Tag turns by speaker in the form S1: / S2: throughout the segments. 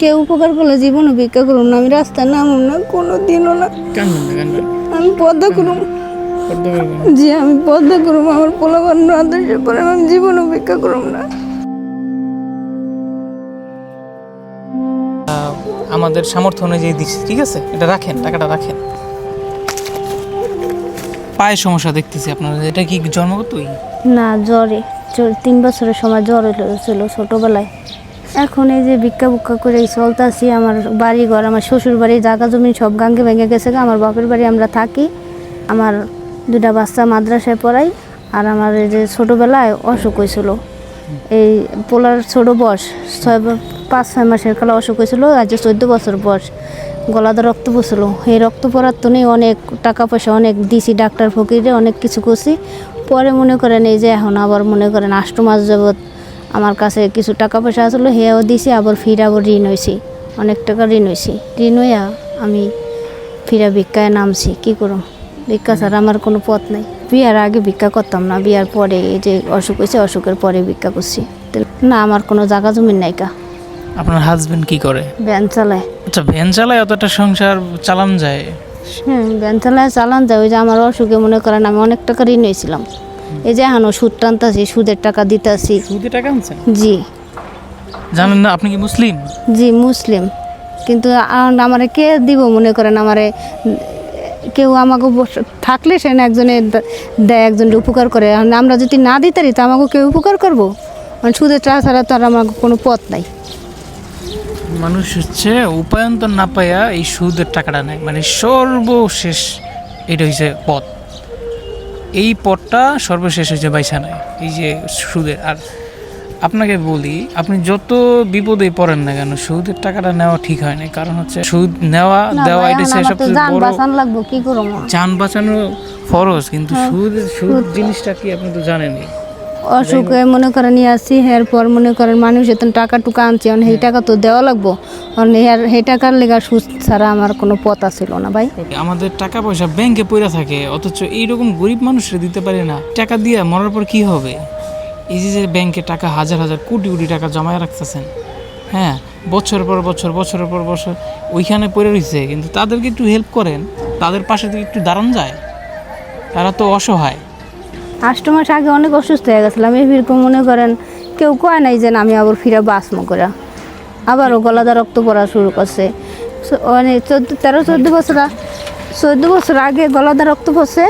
S1: কেউ উপকার করলে জীবনে ভিক্ষা করুন না আমি রাস্তায় নামুন না কোনো দিনও না আমি পদ্মা করুম। জি আমি পদ্মা করুম। আমার পোলাবান আদর্শের পরে আমি জীবনে ভিক্ষা করুম না।
S2: আমাদের সামর্থ্য অনুযায়ী দিচ্ছি ঠিক আছে? এটা রাখেন টাকাটা রাখেন। পায়ের সমস্যা দেখতেছি আপনার এটা কি জন্মগতই
S1: না জ্বরে। জ্বর তিন বছরের সময় জ্বর হয়েছিল ছোটোবেলায়। এখন এই যে ভিক্ষা বুক্ষা করে চলতেছি, আমার বাড়ি ঘর আমার শ্বশুর বাড়ি জায়গা জমি সব গাঙ্গে ভেঙে গেছে। আমার বাপের বাড়ি আমরা থাকি, আমার দুটা বাচ্চা মাদ্রাসায় পড়াই, আর আমার এই যে ছোটোবেলায় অসুখ হয়েছিল। এই পোলার ছোট বয়স, ছয় পাঁচ, ছয় মাসের কালে অসুখ হয়েছিল, আজ চোদ্দ বছর বয়স। গলাতে রক্ত পড়ছিল। এই রক্ত পড়ার তো নেই, অনেক টাকা পয়সা, অনেক দিছি ডাক্তার ফকিরে, অনেক কিছু করছি। পরে মনে করেন এই যে এখন আবার মনে করেন আষ্ট মাস যাবৎ আমার কাছে কিছু টাকা পয়সা আসলো হেয়াও দিছি আবার ফির আবার ঋণ হয়েছি অনেক টাকা ঋণ হয়েছি ঋণ হইয়া আমি ফিরা ভিক্ষায় নামছি কি করুম? ভিক্ষা ছাড়া আমার কোনো পথ নাই। বিয়ার আগে ভিক্ষা করতাম না বিয়ার পরে এই যে অসুখ হয়েছে অসুখের পরে ভিক্ষা করছি। না আমার কোনো জায়গা জমির নাইকা
S2: আপনার হাজবেন্ড কি করে?
S1: ভ্যান চালায়।
S2: আচ্ছা ভ্যান চালায় অতটা সংসার চালান যায়।
S1: হ্যাঁ ভ্যান চালায় চালান যায় ওই যে আমার অসুখে মনে করেন আমি অনেক টাকা ঋণ হয়েছিলাম এই যে এখনও সুদ টানতাছি সুদের টাকা দিতাছি।
S2: সুদে টাকা আনছেন?
S1: জি।
S2: জানেন না আপনি কি মুসলিম?
S1: জি মুসলিম। কিন্তু আমার কে দিব মনে করেন? আমারে কেউ আমাকে থাকলে সে না একজনে দেয় একজন উপকার করে। আমরা যদি না দিতে পারি তো আমাকে কেউ উপকার করব? মানে সুদের টাকা ছাড়া তো আর আমার কোনো পথ নাই।
S2: মানুষ হচ্ছে উপায়ন্তর না পাইয়া এই সুদের টাকাটা নেয়। মানে সর্বশেষ এটা হচ্ছে পথ। এই পথটা সর্বশেষ হয়েছে বাইসানায় এই যে সুদের আর আপনাকে বলি আপনি যত বিপদে পড়েন না কেন সুদের টাকাটা নেওয়া ঠিক হয় না কারণ হচ্ছে সুদ নেওয়া দেওয়া এটা সবচেয়ে
S1: যান
S2: বড়
S1: বাঁচান লাগবো কি করব?
S2: জান বাঁচানো ফরজ কিন্তু
S1: হ্যাঁ।
S2: সুদ সুদ। জিনিসটা কি আপনি তো জানেনই।
S1: অসুখে মনে করেন নিয়ে আসছি এরপর মনে করেন মানুষ এত টাকা টুকা আনছে, অন সেই টাকা তো দেওয়া লাগবো। অন সেই টাকার লেগা সুস্থ ছাড়া আমার কোনো পথ ছিল না ভাই।
S2: আমাদের টাকা পয়সা ব্যাংকে পড়ে থাকে, অথচ এইরকম গরিব মানুষরা দিতে পারে না। টাকা দিয়ে মরার পর কি হবে? এই যে যে ব্যাংকে টাকা হাজার হাজার কোটি কোটি টাকা জমায় রাখতেছেন হ্যাঁ? বছর পর বছর, বছরের পর বছর ওইখানে পড়ে রয়েছে কিন্তু তাদেরকে একটু হেল্প করেন, তাদের পাশে থেকে একটু দাঁড়ান যায়। তারা তো অসহায়।
S1: আষ্ট মাস আগে অনেক অসুস্থ হয়ে গেছিলাম। এরকম মনে করেন কেউ কয় নাই যে আমি আবার ফিরে বাসমো করে আবারও গলাদা রক্ত পড়া শুরু করছে। মানে চোদ্দ, তেরো, চোদ্দ বছর চোদ্দ বছর আগে গলাদা রক্ত পড়ছে।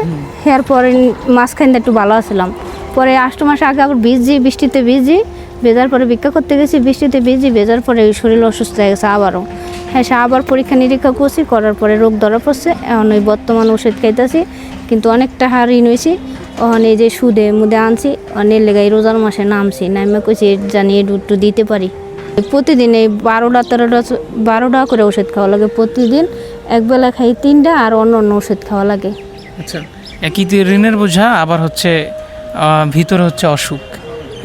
S1: এরপরে মাঝখানে একটু ভালো আছিলাম। পরে আষ্ট মাস আগে আবার ভিজি, বৃষ্টিতে ভিজি, ভেজার পরে ভিক্ষা করতে গেছি, বৃষ্টিতে ভিজি, ভেজার পরে শরীর অসুস্থ হয়ে গেছে আবারও। হ্যাঁ সে আবার পরীক্ষা নিরীক্ষা করছি, করার পরে রোগ ধরা পড়ছে। এখন ওই বর্তমান ওষুধ খাইতেছি, কিন্তু অনেকটা হার ঋণ হয়েছি। এই যে সুদে মুদে আনছি অনেক লেগাই রোজার মাসে নামছি। নামে কইছি জানি একটু দিতে পারি। প্রতিদিন এই বারোটা তেরোটা বারোটা করে ওষুধ খাওয়া লাগে। প্রতিদিন একবেলা খাই তিনটা আর অন্য অন্য ওষুধ খাওয়া লাগে।
S2: আচ্ছা একই ঋণের বোঝা আবার হচ্ছে ভিতরে হচ্ছে অসুখ।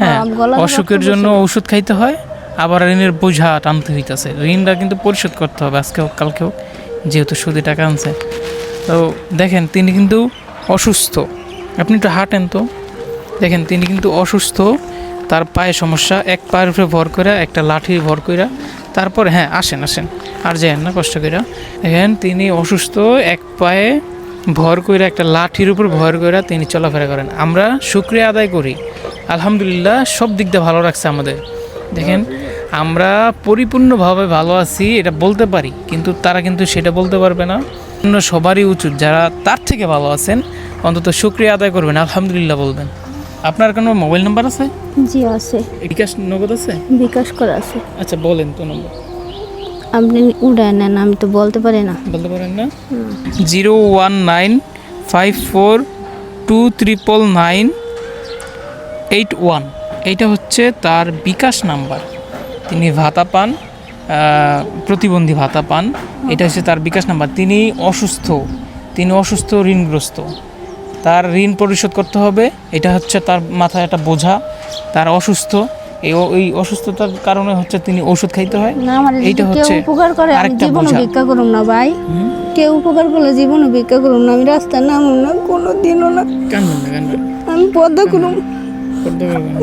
S2: হ্যাঁ অসুখের জন্য ওষুধ খাইতে হয় আবার ঋণের বোঝা টানতে হইতেছে। ঋণটা কিন্তু পরিশোধ করতে হবে আজকে হোক কালকে হোক যেহেতু সুদে টাকা আনছে। তো দেখেন তিনি কিন্তু অসুস্থ। আপনি একটু হাঁটেন তো। দেখেন, তিনি কিন্তু অসুস্থ, তার পায়ে সমস্যা, এক পায়ের উপরে ভর করে একটা লাঠি ভর কইরা, তারপর হ্যাঁ আসেন আসেন, আর যায়েন না, কষ্ট কইরা। দেখেন, তিনি অসুস্থ, এক পায়ে ভর কইরা, একটা লাঠির উপর ভর কইরা তিনি চলাফেরা করেন। আমরা শুক্রিয়া আদায় করি। আলহামদুলিল্লাহ, সব দিক দিয়ে ভালো রাখছে আমাদের। দেখেন, আমরা পরিপূর্ণভাবে ভালো আছি, এটা বলতে পারি, কিন্তু তারা কিন্তু সেটা বলতে পারবে না। অন্য সবারই উচিত, যারা তার থেকে ভালো আছেন অন্তত শুক্রিয়া আদায় করবেন আলহামদুলিল্লাহ বলবেন। আপনার কোনো মোবাইল নাম্বার আছে?
S1: জি আছে।
S2: বিকাশ নগদ আছে?
S1: বিকাশ করা আছে।
S2: আচ্ছা বলেন তো নম্বর।
S1: আপনি উড়ায় নেন আমি তো বলতে পারি না।
S2: বলতে পারেন না? Zero one nine five four two triple nine eight one. এইটা হচ্ছে তার বিকাশ নাম্বার। তিনি ভাতা পান প্রতিবন্ধী ভাতা পান। এটা হচ্ছে তার বিকাশ নাম্বার। তিনি অসুস্থ। তিনি অসুস্থ ঋণগ্রস্ত। তার ঋণ পরিশোধ করতে হবে। এটা হচ্ছে তার মাথায় একটা বোঝা। তার অসুস্থ। এই অসুস্থতার কারণে হচ্ছে তিনি ওষুধ খাইতে হয়।
S1: না আমার
S2: এইটা
S1: কেউ
S2: হচ্ছে
S1: উপকার করে আমি
S2: আরেকটা
S1: জীবনে
S2: বোঝা।
S1: ভিক্ষা করুম না ভাই। কেউ উপকার করলে জীবনে ভিক্ষা করুম না। আমি রাস্তায় নামুম না কোনো দিনও না আমি পদ্মা করুম।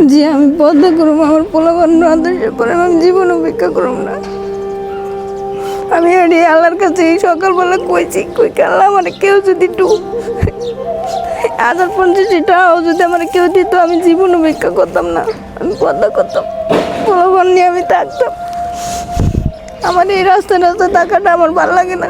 S1: জি আমি পদ্মা করুম। আমার পোলাবান আদর্শের পরে আমি জীবনে ভিক্ষা করুম না। আমি এটি আল্লাহর কাছে সকালবেলা কইছি, কই কাল্লা মানে কেউ যদি একটু হাজার পঞ্চাশটি টাকাও যদি আমার কেউ দিত, আমি জীবন ভিক্ষা করতাম না। আমি পদ্মা করতাম পোলাপান নিয়ে আমি থাকতাম। আমার এই রাস্তায় রাস্তায় থাকাটা আমার ভালো লাগে না।